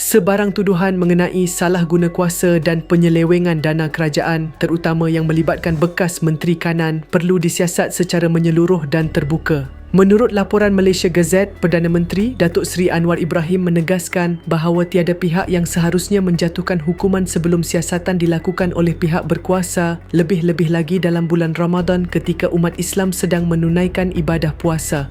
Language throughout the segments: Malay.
Sebarang tuduhan mengenai salah guna kuasa dan penyelewengan dana kerajaan terutama yang melibatkan bekas Menteri Kanan perlu disiasat secara menyeluruh dan terbuka. Menurut laporan Malaysia Gazette, Perdana Menteri Datuk Seri Anwar Ibrahim menegaskan bahawa tiada pihak yang seharusnya menjatuhkan hukuman sebelum siasatan dilakukan oleh pihak berkuasa lebih-lebih lagi dalam bulan Ramadan ketika umat Islam sedang menunaikan ibadah puasa.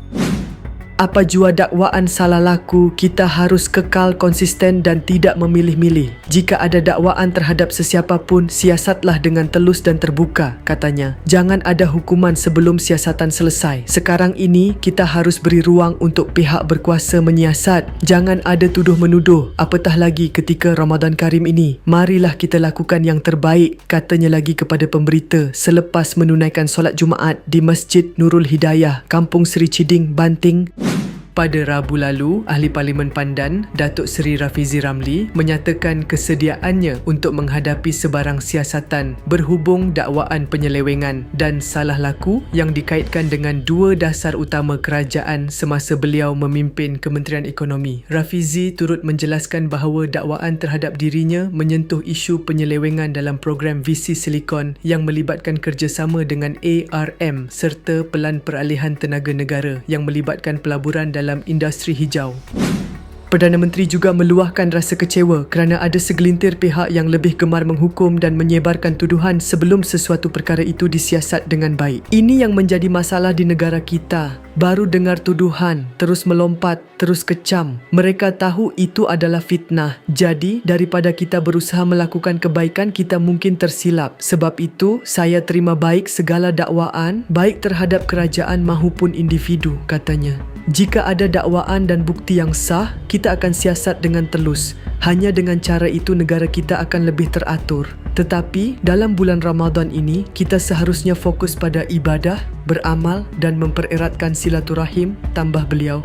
Apa jua dakwaan salah laku, kita harus kekal konsisten dan tidak memilih-milih. Jika ada dakwaan terhadap sesiapa pun, siasatlah dengan telus dan terbuka, katanya. Jangan ada hukuman sebelum siasatan selesai. Sekarang ini, kita harus beri ruang untuk pihak berkuasa menyiasat. Jangan ada tuduh-menuduh, apatah lagi ketika Ramadan Karim ini. Marilah kita lakukan yang terbaik, katanya lagi kepada pemberita selepas menunaikan solat Jumaat di Masjid Nurul Hidayah, Kampung Seri Ciding, Banting, pada Rabu lalu, Ahli Parlimen Pandan, Datuk Seri Rafizi Ramli menyatakan kesediaannya untuk menghadapi sebarang siasatan berhubung dakwaan penyelewengan dan salah laku yang dikaitkan dengan dua dasar utama kerajaan semasa beliau memimpin Kementerian Ekonomi. Rafizi turut menjelaskan bahawa dakwaan terhadap dirinya menyentuh isu penyelewengan dalam program VC Silicon yang melibatkan kerjasama dengan ARM serta Pelan Peralihan Tenaga Negara yang melibatkan pelaburan dalam dalam industri hijau. Perdana Menteri juga meluahkan rasa kecewa kerana ada segelintir pihak yang lebih gemar menghukum dan menyebarkan tuduhan sebelum sesuatu perkara itu disiasat dengan baik. Ini yang menjadi masalah di negara kita. Baru dengar tuduhan, terus melompat, terus kecam. Mereka tahu itu adalah fitnah. Jadi, daripada kita berusaha melakukan kebaikan, kita mungkin tersilap. Sebab itu, saya terima baik segala dakwaan, baik terhadap kerajaan mahupun individu, katanya. Jika ada dakwaan dan bukti yang sah, kita akan siasat dengan telus. Hanya dengan cara itu negara kita akan lebih teratur. Tetapi dalam bulan Ramadan ini, kita seharusnya fokus pada ibadah, beramal dan mempereratkan silaturahim, tambah beliau.